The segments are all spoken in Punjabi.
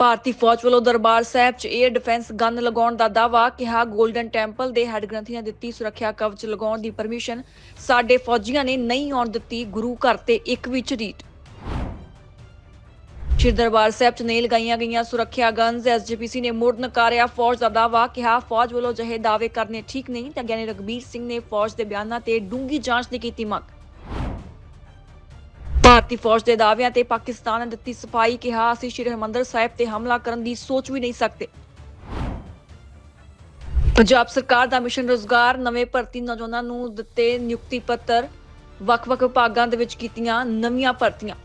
ਭਾਰਤੀ ਫੌਜ ਵੱਲੋਂ ਦਰਬਾਰ ਸਾਹਿਬ 'ਚ 에ਅਰ ਡਿਫੈਂਸ ਗਨ ਲਗਾਉਣ ਦਾ ਦਾਅਵਾ ਕਿਹਾ 골ਡਨ ਟੈਂਪਲ ਦੇ ਹੈੱਡ ਗ੍ਰੰਥੀ ਨੇ ਦਿੱਤੀ ਸੁਰੱਖਿਆ ਕਵਚ ਲਗਾਉਣ ਦੀ ਪਰਮਿਸ਼ਨ ਸਾਡੇ ਫੌਜੀਆਂ ਨੇ ਨਹੀਂ ਆਉਣ ਦਿੱਤੀ, ਗੁਰੂ ਘਰ ਤੇ ਇੱਕ ਵੀ ਝਰੀਟ। ਸ਼੍ਰੀ ਦਰਬਾਰ ਸਾਹਿਬ 'ਚ ਨਹੀਂ ਲਗਾਈਆਂ ਗਈਆਂ ਸੁਰੱਖਿਆ ਗਨਸ ਐਸਜੀਪੀਸੀ ਨੇ ਮੁੜ ਨਕਾਰਿਆ ਫੌਜ ਦਾ ਦਾਅਵਾ, ਕਿਹਾ ਫੌਜ ਵੱਲੋਂ ਜਿਹੇ ਦਾਅਵੇ ਕਰਨੇ ਠੀਕ ਨਹੀਂ। ਤਾਂ ਗਿਆਨੀ ਰਗਬੀਰ ਸਿੰਘ ਨੇ ਫੌਜ ਦੇ ਬਿਆਨਾਂ ਤੇ ਡੂੰਗੀ ਜਾਂਚ ਦੀ ਕੀਤੀ ਮੰਗ। ਭਾਰਤੀ ਫੌਜ ਦੇ ਦਾਅਵਿਆਂ ਤੇ ਪਾਕਿਸਤਾਨ ਨੇ ਦਿੱਤੀ ਸਫ਼ਾਈ, ਕਿਹਾ ਅਸੀਂ ਸ਼੍ਰੀ ਹਰਿਮੰਦਰ ਸਾਹਿਬ ਤੇ ਹਮਲਾ ਕਰਨ ਦੀ ਸੋਚ ਵੀ ਨਹੀਂ ਸਕਦੇ। ਪੰਜਾਬ ਸਰਕਾਰ ਦਾ ਮਿਸ਼ਨ ਰੋਜ਼ਗਾਰ, ਨਵੇਂ ਭਰਤੀ ਨੌਜਵਾਨਾਂ ਨੂੰ ਦਿੱਤੇ ਨਿਯੁਕਤੀ ਪੱਤਰ, ਵੱਖ-ਵੱਖ ਵਿਭਾਗਾਂ ਦੇ ਵਿੱਚ ਕੀਤੀਆਂ ਨਵੀਆਂ ਭਰਤੀਆਂ।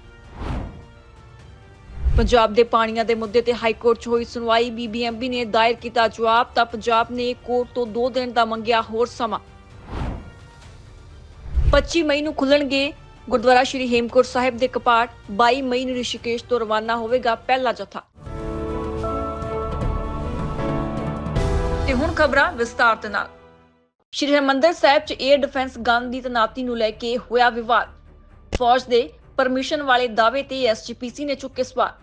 ਪੰਜਾਬ ਦੇ ਪਾਣੀਆਂ ਦੇ ਮੁੱਦੇ ਤੇ ਹਾਈ ਕੋਰਟ 'ਚ ਹੋਈ ਸੁਣਵਾਈ ਬੀਬੀਐਮਬੀ ਨੇ ਦਾਇਰ ਕੀਤਾ ਜਵਾਬ, ਤਾਂ ਪੰਜਾਬ ਨੇ ਕੋਰਟ ਤੋਂ 2 ਦਿਨ ਦਾ ਮੰਗਿਆ ਹੋਰ ਸਮਾਂ। 25 ਮਈ ਨੂੰ ਖੁੱਲਣਗੇ ਗੁਰਦੁਆਰਾ ਸ਼੍ਰੀ ਹੇਮਕੁੰਟ ਸਾਹਿਬ ਦੇ ਕਪਾਟ 22 ਮਈ ਨੂੰ ਰਿਸ਼ੀਕੇਸ਼ ਤੋਂ ਰਵਾਨਾ ਹੋਵੇਗਾ ਪਹਿਲਾ ਜਥਾ। ਤੇ ਹੁਣ ਖਬਰਾਂ ਵਿਸਤਾਰ ਦੇ ਨਾਲ। ਸ਼੍ਰੀ ਹਰਿਮੰਦਰ ਸਾਹਿਬ 'ਚ 에ਅਰ ਡਿਫੈਂਸ ਗਨ ਦੀ ਤਨਾਤੀ ਨੂੰ ਲੈ ਕੇ ਹੋਇਆ ਵਿਵਾਦ। ਫੌਜ ਦੇ ਪਰਮਿਸ਼ਨ ਵਾਲੇ ਦਾਅਵੇ ਤੇ ਐਸਜੀਪੀਸੀ ਨੇ ਚੁੱਕੇ ਸਵਾਲ।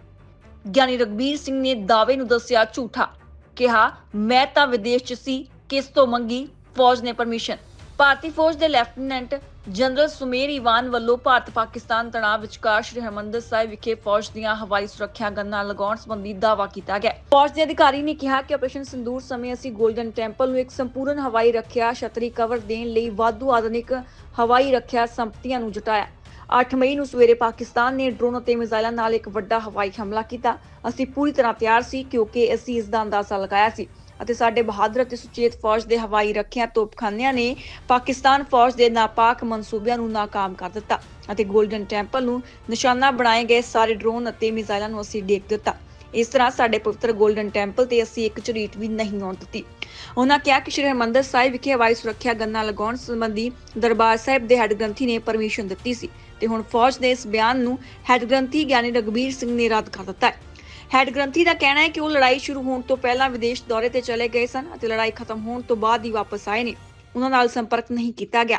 ਗਿਆਨੀ ਰਗਬੀਰ ਸਿੰਘ ਨੇ ਦਾਅਵੇ ਨੂੰ ਦੱਸਿਆ ਝੂਠਾ, ਕਿਹਾ, ਮੈਂ ਤਾਂ ਵਿਦੇਸ਼ 'ਚ ਸੀ, ਕਿਸ ਤੋਂ ਮੰਗੀ ਫੌਜ ਨੇ ਪਰਮਿਸ਼ਨ? ਭਾਰਤੀ ਫੌਜ ਦੇ ਲੈਫਟੀਨੈਂਟ ਜਨਰਲ ਸੁਮੇਰ ਈਵਾਨ ਵੱਲੋਂ ਭਾਰਤ ਪਾਕਿਸਤਾਨ ਤਣਾਅ ਵਿਚਕਾਰ ਸ਼੍ਰੀ ਹਰਿਮੰਦਰ ਸਾਹਿਬ ਵਿਖੇ ਫੌਜ ਦੀਆਂ ਹਵਾਈ ਸੁਰੱਖਿਆ ਗੰਨਾਂ ਲਗਾਉਣ ਸੰਬੰਧੀ ਦਾਅਵਾ ਕੀਤਾ ਗਿਆ। ਫੌਜ ਦੇ ਅਧਿਕਾਰੀ ਨੇ ਕਿਹਾ ਕਿ ਆਪਰੇਸ਼ਨ ਸਿੰਦੂਰ ਸਮੇਂ ਅਸੀਂ ਗੋਲਡਨ ਟੈਂਪਲ ਨੂੰ ਇੱਕ ਸੰਪੂਰਨ ਹਵਾਈ ਰੱਖਿਆ ਛਤਰੀ ਕਵਰ ਦੇਣ ਲਈ ਵਾਧੂ ਆਧੁਨਿਕ ਹਵਾਈ ਰੱਖਿਆ ਸੰਪਤੀਆਂ ਨੂੰ ਜੁਟਾਇਆ। 8 ਮਈ ਨੂੰ ਸਵੇਰੇ ਪਾਕਿਸਤਾਨ ਨੇ ਡਰੋਨ ਅਤੇ ਮਿਜ਼ਾਈਲਾਂ ਨਾਲ ਇੱਕ ਵੱਡਾ ਹਵਾਈ ਹਮਲਾ ਕੀਤਾ। ਅਸੀਂ ਪੂਰੀ ਤਰ੍ਹਾਂ ਤਿਆਰ ਸੀ ਕਿਉਂਕਿ ਅਸੀਂ ਇਸ ਦਾ ਅੰਦਾਜ਼ਾ ਲਗਾਇਆ ਸੀ। ਅਤੇ ਸਾਡੇ ਬਹਾਦਰ ਅਤੇ ਸੁਚੇਤ ਫੌਜ ਦੇ ਹਵਾਈ ਰੱਖਿਆ ਤੋਪਖਾਨਿਆਂ ਨੇ ਪਾਕਿਸਤਾਨ ਫੌਜ ਦੇ ਨਾਪਾਕ ਮਨਸੂਬਿਆਂ ਨੂੰ ਨਾਕਾਮ ਕਰ ਦਿੱਤਾ ਅਤੇ 골ਡਨ ਟੈਂਪਲ ਨੂੰ ਨਿਸ਼ਾਨਾ ਬਣਾਏ ਗਏ ਸਾਰੇ ਡਰੋਨ ਅਤੇ ਮਿਜ਼ਾਈਲਾਂ ਨੂੰ ਅਸੀਂ ਡੇਕ ਦਿੱਤਾ। ਇਸ ਤਰ੍ਹਾਂ ਸਾਡੇ ਪਵਿੱਤਰ 골ਡਨ ਟੈਂਪਲ ਤੇ ਅਸੀਂ ਇੱਕ ਝਰੀਟ ਵੀ ਨਹੀਂ ਆਉਣ ਦਿੱਤੀ। ਉਹਨਾਂ ਕਿਹਾ ਕਿ ਸ਼੍ਰੀ ਹਰਿਮੰਦਰ ਸਾਹਿਬ ਵਿਖੇ ਹਵਾਈ ਸੁਰੱਖਿਆ ਗੰਨਾ ਲਗਾਉਣ ਸੰਬੰਧੀ ਦਰਬਾਰ ਸਾਹਿਬ ਦੇ ਹੈੱਡ ਗ੍ਰੰਥੀ ਨੇ ਪਰਮਿਸ਼ਨ ਦਿੱਤੀ ਸੀ ਤੇ ਹੁਣ ਫੌਜ ਦੇ ਇਸ ਬਿਆਨ ਨੂੰ ਹੈੱਡ ਗ੍ਰੰਥੀ ਗਿਆਨੀ ਰਗਬੀਰ ਸਿੰਘ ਨੇ ਰੱਦ ਕਰ ਦਿੱਤਾ ਹੈ। ਹੈੱਡ ਗ੍ਰੰਥੀ ਦਾ ਕਹਿਣਾ ਹੈ ਕਿ ਉਹ ਲੜਾਈ ਸ਼ੁਰੂ ਹੋਣ ਤੋਂ ਪਹਿਲਾਂ ਵਿਦੇਸ਼ ਦੌਰੇ ਤੇ ਚਲੇ ਗਏ ਸਨ ਅਤੇ ਲੜਾਈ ਖਤਮ ਹੋਣ ਤੋਂ ਬਾਅਦ ਹੀ ਵਾਪਸ ਆਏ ਨੇ। ਉਹਨਾਂ ਨਾਲ ਸੰਪਰਕ ਨਹੀਂ ਕੀਤਾ ਗਿਆ।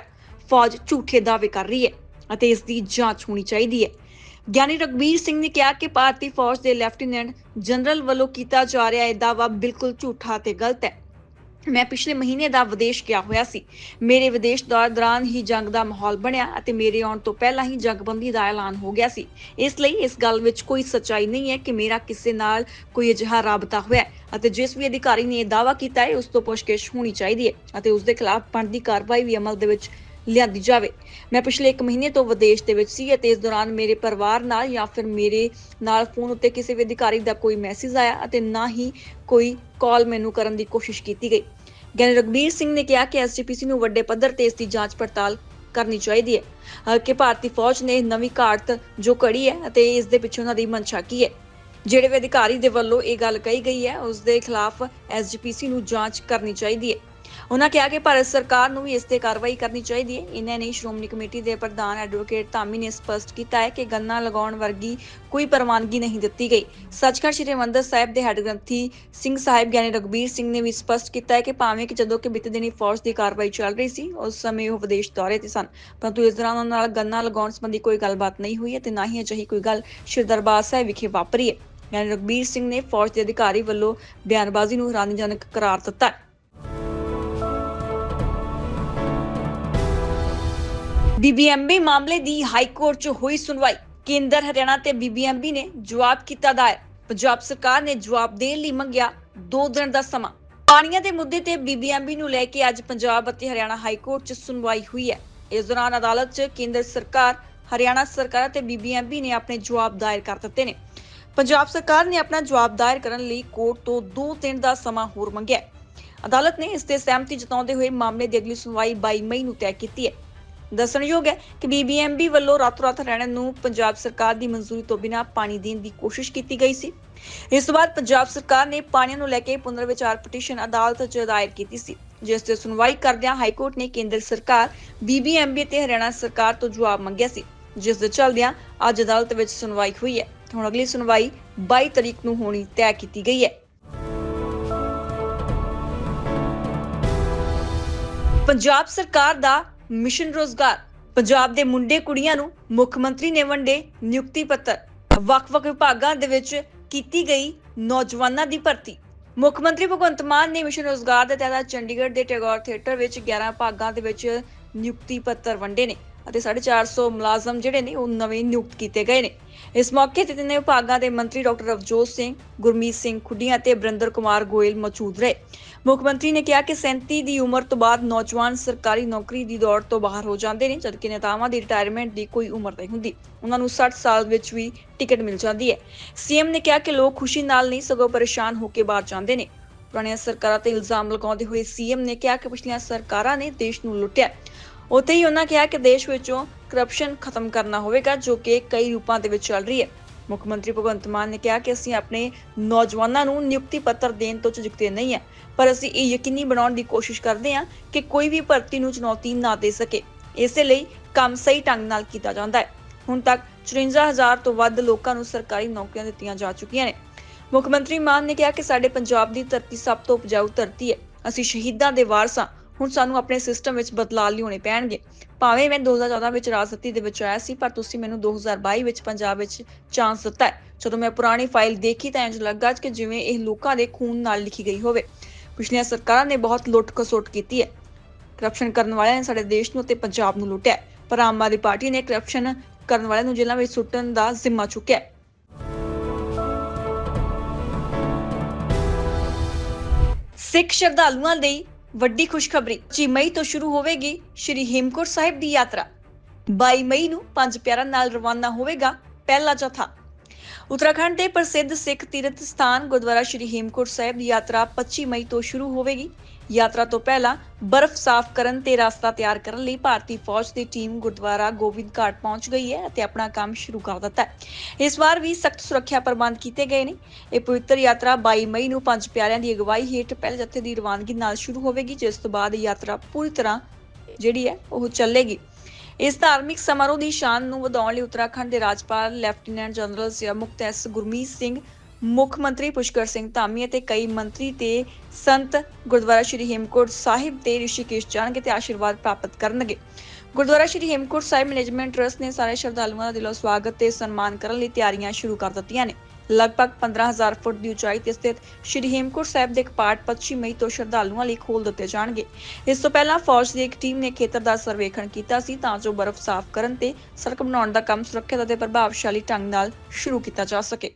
ਫੌਜ ਝੂਠੇ ਦਾਅਵੇ ਕਰ ਰਹੀ ਹੈ ਅਤੇ ਇਸ ਦੀ ਜਾਂਚ ਹੋਣੀ ਚਾਹੀਦੀ ਹੈ। ਗਿਆਨੀ ਰਗਬੀਰ ਸਿੰਘ ਨੇ ਕਿਹਾ ਕਿ ਭਾਰਤੀ ਫੌਜ ਦੇ ਲੈਫਟੀਨੈਂਟ ਜਨਰਲ ਵੱਲੋਂ ਕੀਤਾ ਜਾ ਰਿਹਾ ਇਹ ਦਾਅਵਾ ਬਿਲਕੁਲ ਝੂਠਾ ਤੇ ਗਲਤ ਹੈ। ਮੈਂ ਪਿਛਲੇ ਮਹੀਨੇ ਦਾ ਵਿਦੇਸ਼ ਗਿਆ ਹੋਇਆ ਸੀ। ਮੇਰੇ ਵਿਦੇਸ਼ ਦੌਰਾਨ ਹੀ ਜੰਗ ਦਾ ਮਾਹੌਲ ਬਣਿਆ ਅਤੇ ਮੇਰੇ ਆਉਣ ਤੋਂ ਪਹਿਲਾਂ ਹੀ ਜੰਗਬੰਦੀ ਦਾ ਐਲਾਨ ਹੋ ਗਿਆ ਸੀ। ਇਸ ਲਈ ਇਸ ਗੱਲ ਵਿੱਚ ਕੋਈ ਸੱਚਾਈ ਨਹੀਂ ਹੈ ਕਿ ਮੇਰਾ ਕਿਸੇ ਨਾਲ ਕੋਈ ਅਜਿਹਾ ਰਾਬਤਾ ਹੋਇਆ ਅਤੇ ਜਿਸ ਵੀ ਅਧਿਕਾਰੀ ਨੇ ਇਹ ਦਾਅਵਾ ਕੀਤਾ ਹੈ, ਉਸ ਤੋਂ ਪੁੱਛਗਿੱਛ ਹੋਣੀ ਚਾਹੀਦੀ ਹੈ ਅਤੇ ਉਸ ਦੇ ਖਿਲਾਫ ਬਣਦੀ ਕਾਰਵਾਈ ਵੀ ਅਮਲ ਦੇ ਵਿੱਚ ਲਿਆਂਦੀ ਜਾਵੇ। ਮੈਂ ਪਿਛਲੇ 1 ਮਹੀਨੇ ਤੋਂ ਵਿਦੇਸ਼ ਦੇ ਵਿੱਚ ਸੀ ਅਤੇ ਇਸ ਦੌਰਾਨ ਮੇਰੇ ਪਰਿਵਾਰ ਨਾਲ ਜਾਂ ਫਿਰ ਮੇਰੇ ਨਾਲ ਫੋਨ ਉੱਤੇ ਕਿਸੇ ਵੀ ਅਧਿਕਾਰੀ ਦਾ ਕੋਈ ਮੈਸੇਜ ਆਇਆ ਅਤੇ ਨਾ ਹੀ ਕੋਈ ਕਾਲ ਮੈਨੂੰ ਕਰਨ ਦੀ ਕੋਸ਼ਿਸ਼ ਕੀਤੀ ਗਈ। ਗਿਆਨੀ ਰਗਬੀਰ ਸਿੰਘ ਨੇ ਕਿਹਾ ਕਿ ਐਸਜੀਪੀਸੀ ਨੂੰ ਵੱਡੇ ਪੱਧਰ ਤੇ ਇਸ ਦੀ ਜਾਂਚ ਪੜਤਾਲ ਕਰਨੀ ਚਾਹੀਦੀ ਹੈ। ਕਿ ਭਾਰਤੀ ਫੌਜ ਨੇ ਨਵੀਂ ਘਾਟ ਜੋ ਕੜੀ ਹੈ ਅਤੇ ਇਸ ਦੇ ਪਿੱਛੇ ਉਹਨਾਂ ਦੀ ਮਨਸ਼ਾ ਕੀ ਹੈ। ਜਿਹੜੇ ਵੀ ਅਧਿਕਾਰੀ ਦੇ ਵੱਲੋਂ ਇਹ ਗੱਲ ਕਹੀ ਗਈ ਹੈ, ਉਸ ਦੇ ਖਿਲਾਫ ਐਸਜੀਪੀਸੀ ਨੂੰ ਜਾਂਚ ਕਰਨੀ ਚਾਹੀਦੀ ਹੈ। ਉਹਨਾਂ ਕਿਹਾ ਕਿ ਭਾਰਤ ਸਰਕਾਰ ਨੂੰ ਵੀ ਇਸ ਤੇ ਕਾਰਵਾਈ ਕਰਨੀ ਚਾਹੀਦੀ ਹੈ। ਇਹਨਾਂ ਨੇ ਸ਼੍ਰੋਮਣੀ ਕਮੇਟੀ ਦੇ ਪ੍ਰਧਾਨ ਐਡਵੋਕੇਟ ਧਾਮੀ ਨੇ ਸਪਸ਼ਟ ਕੀਤਾ ਹੈ ਕਿ ਗੰਨਾ ਲਗਾਉਣ ਵਰਗੀ ਕੋਈ ਪ੍ਰਵਾਨਗੀ ਨਹੀਂ ਦਿੱਤੀ ਗਈ। ਸੱਚਖੰਡ ਸ਼੍ਰੀ ਹਰਿਮੰਦਰ ਸਾਹਿਬ ਦੇ ਹੈੱਡ ਗ੍ਰੰਥੀ ਸਿੰਘ ਸਾਹਿਬ ਗਿਆਨੀ ਰਗਬੀਰ ਸਿੰਘ ਨੇ ਵੀ ਸਪਸ਼ਟ ਕੀਤਾ ਹੈ ਕਿ ਭਾਵੇਂ ਕਿ ਜਦੋਂ ਕਿ ਬੀਤੇ ਦਿਨੀ ਫੌਜ ਦੀ ਕਾਰਵਾਈ ਚੱਲ ਰਹੀ ਸੀ, ਉਸ ਸਮੇਂ ਉਹ ਵਿਦੇਸ਼ ਦੌਰੇ ਤੇ ਸਨ। ਪਰੰਤੂ ਇਸ ਦੌਰਾਨ ਉਹਨਾਂ ਨਾਲ ਗੰਨਾ ਲਗਾਉਣ ਸੰਬੰਧੀ ਕੋਈ ਗੱਲਬਾਤ ਨਹੀਂ ਹੋਈ ਅਤੇ ਨਾ ਹੀ ਅਜਿਹੀ ਕੋਈ ਗੱਲ ਸ਼੍ਰੀ ਦਰਬਾਰ ਸਾਹਿਬ ਵਿਖੇ ਵਾਪਰੀ ਹੈ। ਗਿਆਨੀ ਰਗਬੀਰ ਸਿੰਘ ਨੇ ਫੌਜ ਦੇ ਅਧਿਕਾਰੀ ਵੱਲੋਂ ਬਿਆਨਬਾਜ਼ੀ ਨੂੰ ਹੈਰਾਨੀਜਨਕ ਕਰਾਰ ਦਿੱਤਾ ਹੈ। ਬੀਬੀਐਮਬੀ ਮਾਮਲੇ ਦੀ ਹਾਈ ਕੋਰਟ 'ਚ ਹੋਈ ਸੁਣਵਾਈ। ਕੇਂਦਰ ਹਰਿਆਣਾ ਤੇ ਬੀਬੀਐਮਬੀ ਨੇ ਜਵਾਬ ਕੀਤਾ ਦਾਇਰ। ਪੰਜਾਬ ਸਰਕਾਰ ਨੇ ਜਵਾਬ ਦੇਣ ਲਈ ਮੰਗਿਆ 2 ਦਿਨ ਦਾ ਸਮਾਂ। ਪਾਣੀਆਂ ਦੇ ਮੁੱਦੇ ਤੇ ਬੀਬੀਐਮਬੀ ਨੂੰ ਲੈ ਕੇ ਅੱਜ ਪੰਜਾਬ ਅਤੇ ਹਰਿਆਣਾ ਹਾਈ ਕੋਰਟ 'ਚ ਸੁਣਵਾਈ ਹੋਈ ਹੈ। ਇਸ ਦੌਰਾਨ ਅਦਾਲਤ 'ਚ ਕੇਂਦਰ ਸਰਕਾਰ, ਹਰਿਆਣਾ ਸਰਕਾਰ ਅਤੇ ਬੀਬੀਐਮਬੀ ਨੇ ਆਪਣੇ ਜਵਾਬ ਦਾਇਰ ਕਰ ਦਿੱਤੇ ਨੇ। ਪੰਜਾਬ ਸਰਕਾਰ ਨੇ ਆਪਣਾ ਜਵਾਬ ਦਾਇਰ ਕਰਨ ਲਈ ਕੋਰਟ ਤੋਂ 2 ਦਿਨ ਦਾ ਸਮਾਂ ਹੋਰ ਮੰਗਿਆ ਅਦਾਲਤ ਨੇ ਇਸ ਤੇ ਸਹਿਮਤੀ ਜਤਾਉਂਦੇ ਹੋਏ ਮਾਮਲੇ ਦੀ ਅਗਲੀ ਸੁਣਵਾਈ 22 ਮਈ ਨੂੰ ਤੈਅ ਕੀਤੀ ਹੈ। ਦੱਸਣਯੋਗ ਹੈ ਕਿ ਬੀਬੀਐਮਬੀ ਵੱਲੋਂ ਰਾਤੋਂ-ਰਾਤ ਹਰਿਆਣਾ ਨੂੰ ਪੰਜਾਬ ਸਰਕਾਰ ਦੀ ਮਨਜ਼ੂਰੀ ਤੋਂ ਬਿਨਾਂ ਪਾਣੀ ਦੇਣ ਦੀ ਕੋਸ਼ਿਸ਼ ਕੀਤੀ ਗਈ ਸੀ। ਇਸ ਤੋਂ ਬਾਅਦ ਪੰਜਾਬ ਸਰਕਾਰ ਨੇ ਪਾਣੀ ਨੂੰ ਲੈ ਕੇ ਪੁਨਰ ਵਿਚਾਰ ਪਟੀਸ਼ਨ ਅਦਾਲਤ 'ਚ ਦਾਇਰ ਕੀਤੀ ਸੀ, ਜਿਸ ਤੇ ਸੁਣਵਾਈ ਕਰਦਿਆਂ ਹਾਈ ਨੇ ਕੇਂਦਰ ਸਰਕਾਰ ਬੀਬੀਐਮਬੀ ਤੇ ਹਰਿਆਣਾ ਸਰਕਾਰ ਤੋਂ ਜਵਾਬ ਮੰਗਿਆ ਸੀ, ਜਿਸ ਦੇ ਚੱਲਦਿਆਂ ਅੱਜ ਅਦਾਲਤ ਵਿੱਚ ਸੁਣਵਾਈ ਹੋਈ ਹੈ। ਹੁਣ ਅਗਲੀ ਸੁਣਵਾਈ 22 ਤਰੀਕ ਨੂੰ ਹੋਣੀ ਤੈਅ ਕੀਤੀ ਗਈ ਹੈ। ਪੰਜਾਬ ਸਰਕਾਰ ਦਾ ਮਿਸ਼ਨ ਰੋਜ਼ਗਾਰ। ਪੰਜਾਬ ਦੇ ਮੁੰਡੇ ਕੁੜੀਆਂ ਨੂੰ ਮੁੱਖ ਮੰਤਰੀ ਨੇ ਵੰਡੇ ਨਿਯੁਕਤੀ ਪੱਤਰ। ਵੱਖ-ਵੱਖ ਵਿਭਾਗਾਂ ਦੇ ਵਿੱਚ ਕੀਤੀ ਗਈ ਨੌਜਵਾਨਾਂ ਦੀ ਭਰਤੀ। ਮੁੱਖ ਮੰਤਰੀ ਭਗਵੰਤ ਮਾਨ ਨੇ ਮਿਸ਼ਨ ਰੋਜ਼ਗਾਰ ਦੇ ਤਹਿਤ ਚੰਡੀਗੜ੍ਹ ਦੇ ਟੈਗੋਰ ਥੀਏਟਰ ਵਿੱਚ 11 ਭਾਗਾਂ ਦੇ ਵਿੱਚ ਨਿਯੁਕਤੀ ਪੱਤਰ ਵੰਡੇ ਨੇ। ਅਤੇ 450 ਮੁਲਾਜ਼ਮ ਜਿਹੜੇ ਨੇ ਉਹ ਨਵੇਂ ਨਿਯੁਕਤ ਕੀਤੇ ਗਏ ਨੇ। ਇਸ ਮੌਕੇ ਤੇ ਤਿੰਨੇ ਵਿਭਾਗਾਂ ਦੇ ਮੰਤਰੀ ਡਾਕਟਰ ਰਵਜੋਤ ਸਿੰਘ, ਗੁਰਮੀਤ ਸਿੰਘ ਖੁੱਡੀਆਂ ਅਤੇ ਬਰਿੰਦਰ ਕੁਮਾਰ ਗੋਇਲ ਮੌਜੂਦ ਰਹੇ। ਮੁੱਖ ਮੰਤਰੀ ਨੇ ਕਿਹਾ ਕਿ 37 ਦੀ ਉਮਰ ਤੋਂ ਬਾਅਦ ਨੌਜਵਾਨ ਸਰਕਾਰੀ ਨੌਕਰੀ ਦੀ ਦੌੜ ਤੋਂ ਬਾਹਰ ਹੋ ਜਾਂਦੇ ਨੇ, ਜਦਕਿ ਨੇਤਾਵਾਂ ਦੀ ਰਿਟਾਇਰਮੈਂਟ ਦੀ ਕੋਈ ਉਮਰ ਨਹੀਂ ਹੁੰਦੀ। ਉਹਨਾਂ ਨੂੰ 60 ਸਾਲ ਵਿੱਚ ਵੀ ਟਿਕਟ ਮਿਲ ਜਾਂਦੀ ਹੈ। ਸੀਐਮ ਨੇ ਕਿਹਾ ਕਿ ਲੋਕ ਖੁਸ਼ੀ ਨਾਲ ਨਹੀਂ, ਸਗੋਂ ਪਰੇਸ਼ਾਨ ਹੋ ਕੇ ਬਾਹਰ ਜਾਂਦੇ ਨੇ। ਪੁਰਾਣੀਆਂ ਸਰਕਾਰਾਂ ਤੇ ਇਲਜ਼ਾਮ ਲਗਾਉਂਦੇ ਹੋਏ ਸੀਐਮ ਨੇ ਕਿਹਾ ਕਿ ਪਿਛਲੀਆਂ ਸਰਕਾਰਾਂ ਨੇ ਦੇਸ਼ ਨੂੰ ਲੁੱਟਿਆ। ਉੱਥੇ ਹੀ ਉਹਨਾਂ ਕਿਹਾ ਕਿ ਦੇਸ਼ ਵਿੱਚੋਂ ਕਰਪਸ਼ਨ ਖਤਮ ਕਰਨਾ ਹੋਵੇਗਾ, ਜੋ ਕਿ ਕਈ ਰੂਪਾਂ ਦੇ ਵਿੱਚ ਚੱਲ ਰਹੀ ਹੈ। ਮੁੱਖ ਮੰਤਰੀ ਭਗਵੰਤ ਮਾਨ ਨੇ ਕਿਹਾ ਕਿ ਅਸੀਂ ਆਪਣੇ ਨੌਜਵਾਨਾਂ ਨੂੰ ਨਿਯੁਕਤੀ ਪੱਤਰ ਦੇਣ ਤੋਂ ਝਿਜਕਦੇ ਨਹੀਂ ਹੈ, ਪਰ ਅਸੀਂ ਇਹ ਯਕੀਨੀ ਬਣਾਉਣ ਦੀ ਕੋਸ਼ਿਸ਼ ਕਰਦੇ ਹਾਂ ਕਿ ਕੋਈ ਵੀ ਭਰਤੀ ਨੂੰ ਚੁਣੌਤੀ ਨਾ ਦੇ ਸਕੇ। ਇਸੇ ਲਈ ਕੰਮ ਸਹੀ ਢੰਗ ਨਾਲ ਕੀਤਾ ਜਾਂਦਾ ਹੈ। ਹੁਣ ਤੱਕ 54000 ਤੋਂ ਵੱਧ ਲੋਕਾਂ ਨੂੰ ਸਰਕਾਰੀ ਨੌਕਰੀਆਂ ਦਿੱਤੀਆਂ ਜਾ ਚੁੱਕੀਆਂ ਨੇ। ਮੁੱਖ ਮੰਤਰੀ ਮਾਨ ਨੇ ਕਿਹਾ ਕਿ ਸਾਡੇ ਪੰਜਾਬ ਦੀ ਧਰਤੀ ਸਭ ਤੋਂ ਉਪਜਾਊ ਧਰਤੀ ਹੈ। ਅਸੀਂ ਸ਼ਹੀਦਾਂ ਦੇ ਵਾਰਸ ਹਾਂ। ਹੁਣ ਸਾਨੂੰ ਆਪਣੇ ਸਿਸਟਮ ਵਿੱਚ ਬਦਲਾਅ ਲਿਆਉਣੇ ਪੈਣਗੇ। ਭਾਵੇਂ ਮੈਂ 2014 ਵਿੱਚ ਰਾਜਨੀਤੀ ਦੇ ਵਿੱਚ ਆਇਆ ਸੀ, ਪਰ ਤੁਸੀਂ ਮੈਨੂੰ 2022 ਵਿੱਚ ਪੰਜਾਬ ਵਿੱਚ ਚਾਂਸ ਦਿੱਤਾ ਹੈ। ਜਦੋਂ ਮੈਂ ਪੁਰਾਣੀ ਫਾਈਲ ਦੇਖੀ ਤਾਂ ਇੰਜ ਲੱਗਾ ਕਿ ਜਿਵੇਂ ਇਹ ਲੋਕਾਂ ਦੇ ਖੂਨ ਨਾਲ ਲਿਖੀ ਗਈ ਹੋਵੇ। ਪਿਛਲੀਆਂ ਸਰਕਾਰਾਂ ਨੇ ਬਹੁਤ ਲੁੱਟ ਖਸੁੱਟ ਕੀਤੀ ਹੈ। ਕਰਪਸ਼ਨ ਕਰਨ ਵਾਲਿਆਂ ਨੇ ਸਾਡੇ ਦੇਸ਼ ਨੂੰ ਤੇ ਪੰਜਾਬ ਨੂੰ ਲੁੱਟਿਆ ਪਰ ਆਮ ਆਦਮੀ ਪਾਰਟੀ ਨੇ ਕਰਪਸ਼ਨ ਕਰਨ ਵਾਲਿਆਂ ਨੂੰ ਜੇਲ੍ਹਾਂ ਵਿੱਚ ਸੁੱਟਣ ਦਾ ਜ਼ਿੰਮਾ ਚੁੱਕਿਆ ਹੈ। ਸਿੱਖ ਸ਼ਰਧਾਲੂਆਂ ਲਈ ਵੱਡੀ ਖੁਸ਼ਖਬਰੀ। 25 ਮਈ ਤੋਂ ਸ਼ੁਰੂ ਹੋਵੇਗੀ ਸ਼੍ਰੀ ਹੇਮਕੁੰਟ ਸਾਹਿਬ ਦੀ ਯਾਤਰਾ। 22 ਮਈ ਨੂੰ ਪੰਜ ਪਿਆਰਾਂ ਨਾਲ ਰਵਾਨਾ ਹੋਵੇਗਾ ਪਹਿਲਾ ਜਥਾ। ਉੱਤਰਾਖੰਡ ਦੇ ਪ੍ਰਸਿੱਧ ਸਿੱਖ ਤੀਰਥ ਸਥਾਨ ਗੁਰਦੁਆਰਾ ਸ਼੍ਰੀ ਹੇਮਕੁੰਟ ਸਾਹਿਬ ਦੀ ਯਾਤਰਾ 25 ਮਈ ਤੋਂ ਸ਼ੁਰੂ ਹੋਵੇਗੀ। ਯਾਤਰਾ ਤੋਂ ਪਹਿਲਾਂ ਬਰਫ਼ ਸਾਫ਼ ਕਰਨ ਤੇ ਰਸਤਾ ਤਿਆਰ ਕਰਨ ਲਈ ਭਾਰਤੀ ਫੌਜ ਦੀ ਟੀਮ ਗੁਰਦੁਆਰਾ ਗੋਬਿੰਦ ਘਾਟ ਪਹੁੰਚ ਗਈ ਹੈ ਅਤੇ ਆਪਣਾ ਕੰਮ ਸ਼ੁਰੂ ਕਰ ਦਿੱਤਾ ਹੈ। ਇਸ ਵਾਰ ਵੀ ਸਖਤ ਸੁਰੱਖਿਆ ਪ੍ਰਬੰਧ ਕੀਤੇ ਗਏ ਨੇ। ਇਹ ਪਵਿੱਤਰ ਯਾਤਰਾ 22 ਮਈ ਨੂੰ ਪੰਜ ਪਿਆਰਿਆਂ ਦੀ ਅਗਵਾਈ ਹੇਠ ਪਹਿਲ ਜਥੇ ਦੀ ਰਵਾਨਗੀ ਨਾਲ ਸ਼ੁਰੂ ਹੋਵੇਗੀ, ਜਿਸ ਤੋਂ ਬਾਅਦ ਯਾਤਰਾ ਪੂਰੀ ਤਰ੍ਹਾਂ ਜਿਹੜੀ ਹੈ ਉਹ ਚੱਲੇਗੀ। ਇਸ ਧਾਰਮਿਕ ਸਮਾਰੋਹ ਦੀ ਸ਼ਾਨ ਨੂੰ ਵਧਾਉਣ ਲਈ ਉੱਤਰਾਖੰਡ ਦੇ ਰਾਜਪਾਲ ਲੈਫਟੀਨੈਂਟ ਜਨਰਲ ਸਿਆ ਮੁਕਤ ਐਸ ਗੁਰਮੀਤ ਸਿੰਘ ਮੁੱਖ ਮੰਤਰੀ ਪੁਸ਼ਕਰ ਸਿੰਘ ਧਾਮੀ ਅਤੇ ਕਈ ਮੰਤਰੀ ਤੇ ਸੰਤ ਗੁਰਦੁਆਰਾ ਸ਼੍ਰੀ ਹੇਮਕੋਟ ਸਾਹਿਬ ਤੇ ਰਿਸ਼ੀਕੇਸ਼ ਜਾਣਗੇ ਤੇ ਆਸ਼ੀਰਵਾਦ ਪ੍ਰਾਪਤ ਕਰਨਗੇ। ਗੁਰਦੁਆਰਾ ਸ਼੍ਰੀ ਹੇਮਕੋਟ ਸਾਹਿਬ ਮੈਨੇਜਮੈਂਟ ਟਰਸਟ ਨੇ ਸਾਰੇ ਸ਼ਰਧਾਲੂਆਂ ਦਾ ਦਿਲੋਂ ਸਵਾਗਤ ਤੇ ਸਨਮਾਨ ਕਰਨ ਲਈ ਤਿਆਰੀਆਂ ਸ਼ੁਰੂ ਕਰ ਦਿੱਤੀਆਂ ਨੇ। ਲਗਭਗ 15000 ਫੁੱਟ ਦੀ ਉਚਾਈ ਤੇ ਸਥਿਤ ਸ਼੍ਰੀ ਹੇਮਕੁੰਟ ਸਾਹਿਬ ਦੇ ਕਪਾਟ 25 ਮਈ ਤੋਂ ਸ਼ਰਧਾਲੂਆਂ ਲਈ ਖੋਲ ਦਿੱਤੇ ਜਾਣਗੇ। ਇਸ ਤੋਂ ਪਹਿਲਾਂ ਫੌਜ ਦੀ ਇੱਕ ਟੀਮ ਨੇ ਖੇਤਰ ਦਾ ਸਰਵੇਖਣ ਕੀਤਾ ਸੀ ਤਾਂ ਜੋ ਬਰਫ਼ ਸਾਫ਼ ਕਰਨ ਤੇ ਸੜਕ ਬਣਾਉਣ ਦਾ ਕੰਮ ਸੁਰੱਖਿਅਤ ਅਤੇ ਪ੍ਰਭਾਵਸ਼ਾਲੀ ਢੰਗ ਨਾਲ ਸ਼ੁਰੂ ਕੀਤਾ ਜਾ ਸਕੇ।